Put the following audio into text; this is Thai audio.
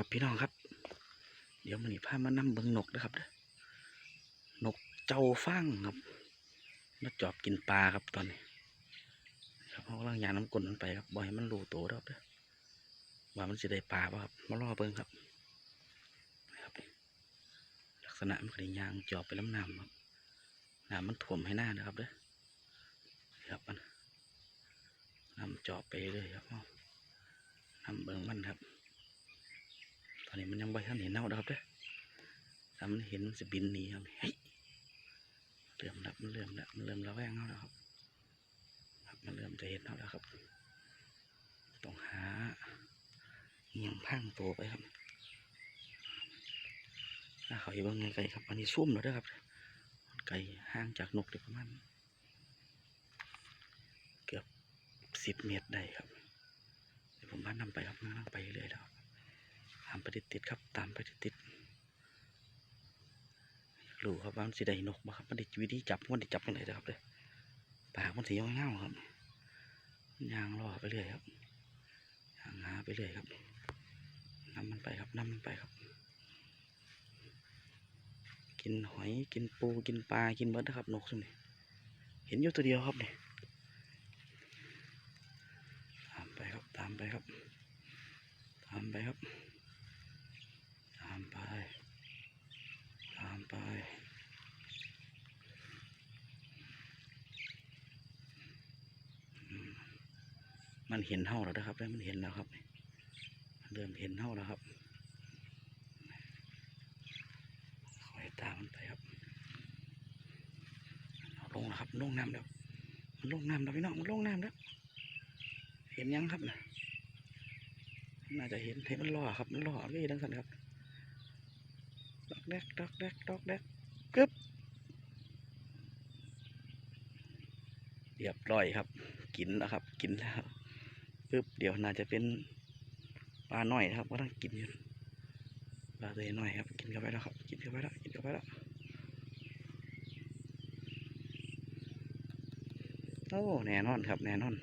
ครับพี่น้องครับ เดี๋ยวมันนี่พามานํเบิงนกนะครับเด้อนกเจ้าฟังครับมาจอบกินปลาครับตอนนี้ครับเขากำลังยางน้ำกลนมันไปครับบ่อยมันรูโตแล้วครับเด้อว่ามันจะได้ปลาป่ะครับมารอเบิ่งครับนะครับ ลักษณะมันก็ได้ยางจอบไปล้ำน้ำครับน้ำมันท่วมให้หน้านะครับเด้อนะครับมันน้ำจอบไปเลยครับเอาน้ำเบิ่งมันครับ ตอนนี้มันยังไม่ทันเห็นเน่านะครับเด้อถ้ามันเห็นมันจะบินหนีครับเฮ้ยเริ่มแล้วมันเริ่มแล้วมันเริ่มระแวงเน่าแล้วครับครับ มันเริ่มจะเห็นเน่าแล้วครับ ต้องหาอหยังพังตัวไปครับถ้าเขาอยู่บางไกลครับ อันนี้ซุ่มแล้วเด้อครับ ไกลห่างจากนกได้ประมาณเกือบสิบเมตรได้ครับเดี๋ยวผมบ้านนำไปครับนั่งไปเรื่อยแล้วามไปติดๆครับ ตามไปติดๆรู้ครับว่ามันสิได้นกบ่ครับ มันได้วิธีจับมันได้จับยังไงนะครับเลยปากมันสีเงาครับยางล่อไปเรื่อยครับยางหาไปเรื่อยครับนำมันไปครับนำมันไปครับ กินหอยกินปูกินปลากินเบิดนะครับนกสุ่มนี่เห็นอยู่ตัวเดียวครับนี่ตามไปครับตามไปครับตามไปครับามไป ตามไป มันเห็นเท่าแล้วนะครับแล้วมันเห็นแล้วครับ เริ่มเห็นเท่าแล้วครับคอยตามมันไปครับลงแล้วครับ ลงน้ำแล้ว มันลงน้ำแล้วพี่น้อง มันลงน้ำแล้ว เห็นยังครับนะน่าจะเห็นเห็นมันล่อครับ มันล่อเลยดังสันครับ ดอกแดกดอกแดกดอกแดกกึ๊บเรียบร้อยครับ กินแล้วครับ กินแล้วปึ๊บเดี๋ยวน่าจะเป็นปลาหน่อยนะครับก็ต้องกินอยู่ปลาตัวน้อยครับ กินเข้าไปแล้วครับ กินเข้าไปแล้วกินเข้าไปแล้วโอ้แน่นอนครับแน่นอน